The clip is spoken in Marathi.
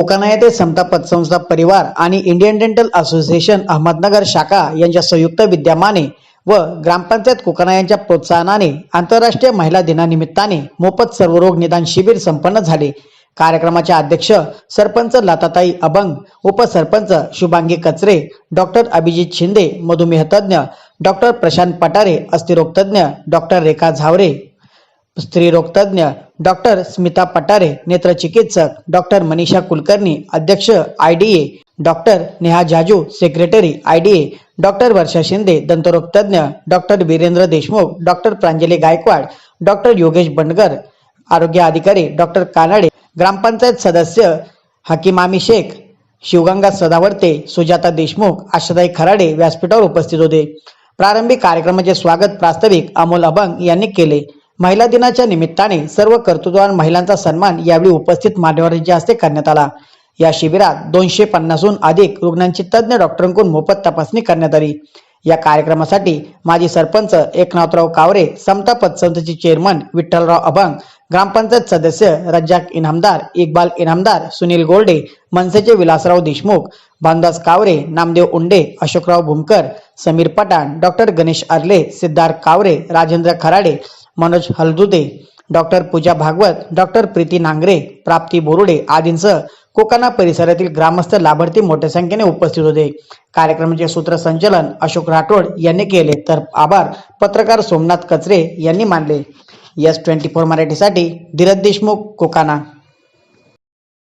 कोकाना येथे समता पतसंस्था परिवार आणि इंडियन डेंटल असोसिएशन अहमदनगर शाखा यांच्या संयुक्त विद्यमाने व ग्रामपंचायत कोकाना यांच्या प्रोत्साहनाने आंतरराष्ट्रीय महिला दिनानिमित्ताने मोफत सर्वरोग निदान शिबिर संपन्न झाले. कार्यक्रमाचे अध्यक्ष सरपंच लताताई अभंग उपसरपंच शुभांगी कचरे डॉक्टर अभिजित शिंदे मधुमेह तज्ज्ञ डॉक्टर प्रशांत पटारे अस्थिरोग तज्ज्ञ डॉक्टर रेखा झावरे स्त्रीरोग तज्ज्ञ डॉक्टर स्मिता पटारे नेत्रचिकित्सक डॉक्टर मनीषा कुलकर्णी अध्यक्ष I D A doctor Neha Jaju secretary I D A doctor Varsha Shinde दंतरोगतज्ञ doctor Virendra Deshmukh doctor Pranjali Gaikwad doctor Yogesh Bandgar आरोग्य अधिकारी डॉक्टर कानाडे ग्रामपंचायत सदस्य हकीमामी शेख शिवगंगा सदावर्ते सुजाता देशमुख आशाताई खराडे व्यासपीठावर उपस्थित होते. प्रारंभिक कार्यक्रमाचे स्वागत प्रास्ताविक अमोल अभंग यांनी केले. महिला दिनाच्या निमित्ताने सर्व कर्तृत्ववान महिलांचा सन्मान यावेळी उपस्थित मान्यवरांच्या हस्ते करण्यात आला. या शिबिरात दोनशे पन्नासहून अधिक रुग्णांची तज्ज्ञ डॉक्टरांकडून मोफत तपासणी करण्यात आली. या कार्यक्रमासाठी माजी सरपंच एकनाथराव कावरे समता पतसंस्थेचे चेअरमन विठ्ठलराव अभंग ग्रामपंचायत सदस्य रज्जाक इनामदार इक्बाल इनामदार सुनील गोल्डे मनसेचे Vilasrao Deshmukh Bhandas Kaware Namdev Unde Ashokrao Bhumkar Samir Pathan doctor Ganesh Arle Siddharth Kaware Rajendra Kharade Manoj Haldude doctor Pooja Bhagwat doctor Preeti Nangare Prapti Borude आदींसह कोकणा परिसरातील ग्रामस्थ लाभार्थी मोठ्या संख्येने उपस्थित होते. कार्यक्रमाचे सूत्रसंचलन अशोक राठोड यांनी केले. तर आभार पत्रकार सोमनाथ कचरे यांनी मानले. यस ट्वेंटी फोर मराठीसाठी धीरज देशमुख कोकाना